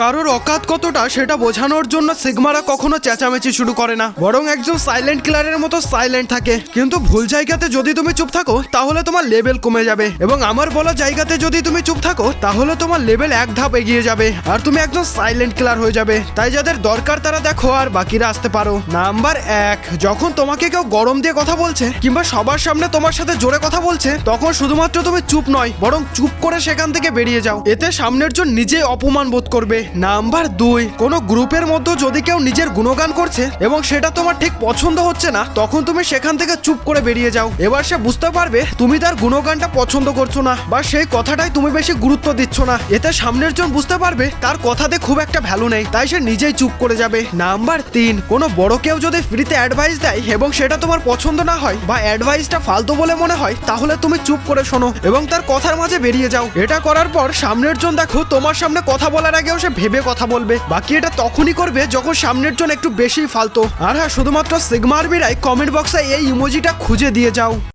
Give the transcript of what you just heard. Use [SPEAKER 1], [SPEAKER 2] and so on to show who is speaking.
[SPEAKER 1] কারোর অকাত কতটা সেটা বোঝানোর জন্য সিগমারা কখনো চেঁচামেচি শুরু করে না। বরং একজন সাইলেন্ট কিলারের মতো সাইলেন্ট থাকে। কিন্তু ভুল জায়গাতে যদি তুমি চুপ থাকো, তাহলে তোমার লেভেল কমে যাবে। এবং আমার বলা জায়গাতে যদি তুমি চুপ থাকো, তাহলে তোমার লেভেল এক ধাপ এগিয়ে যাবে। আর তুমি একজন সাইলেন্ট কিলার হয়ে যাবে। তাই যাদের দরকার তারা দেখো আর বাকিরা আসতে পারো। নাম্বার এক, যখন তোমাকে কেউ গরম দিয়ে কথা বলছে, কিংবা সবার সামনে তোমার সাথে জোরে কথা বলছে, তখন শুধুমাত্র তুমি চুপ নয়, বরং চুপ করে সেখান থেকে বেরিয়ে যাও। এতে সামনের জন নিজেই অপমান বোধ করবে। নাম্বার দুই, কোনো গ্রুপের মধ্যে যদি কেউ নিজের গুণগান করছে এবং সেটা তোমার ঠিক পছন্দ হচ্ছে না, তখন তুমি সেখান থেকে চুপ করে বেরিয়ে যাও। এবার সে বুঝতে পারবে তুমি তার গুণগানটা পছন্দ করছ না বা সেই কথাটাই তুমি বেশি গুরুত্ব দিচ্ছ না। এতে সামনের জন বুঝতে পারবে তার কথাতে খুব একটা ভ্যালু নেই, তাই সে নিজেই চুপ করে যাবে। নাম্বার তিন, কোনো বড় কেউ যদি ফ্রিতে অ্যাডভাইস দেয় এবং সেটা তোমার পছন্দ না হয় বা অ্যাডভাইসটা ফালতু বলে মনে হয়, তাহলে তুমি চুপ করে শোনো এবং তার কথার মাঝে বেরিয়ে যাও। এটা করার পর সামনের জন দেখো তোমার সামনে কথা বলার আগেও সে ভেবে কথা বলবে। বাকি এটা তখনই করবে যখন সামনের জন একটু বেশি ফালতো। আর হ্যাঁ শুধুমাত্র সিগমা আর্মিরাই কমেন্ট বক্সে এই ইমোজিটা খুঁজে দিয়ে যাও।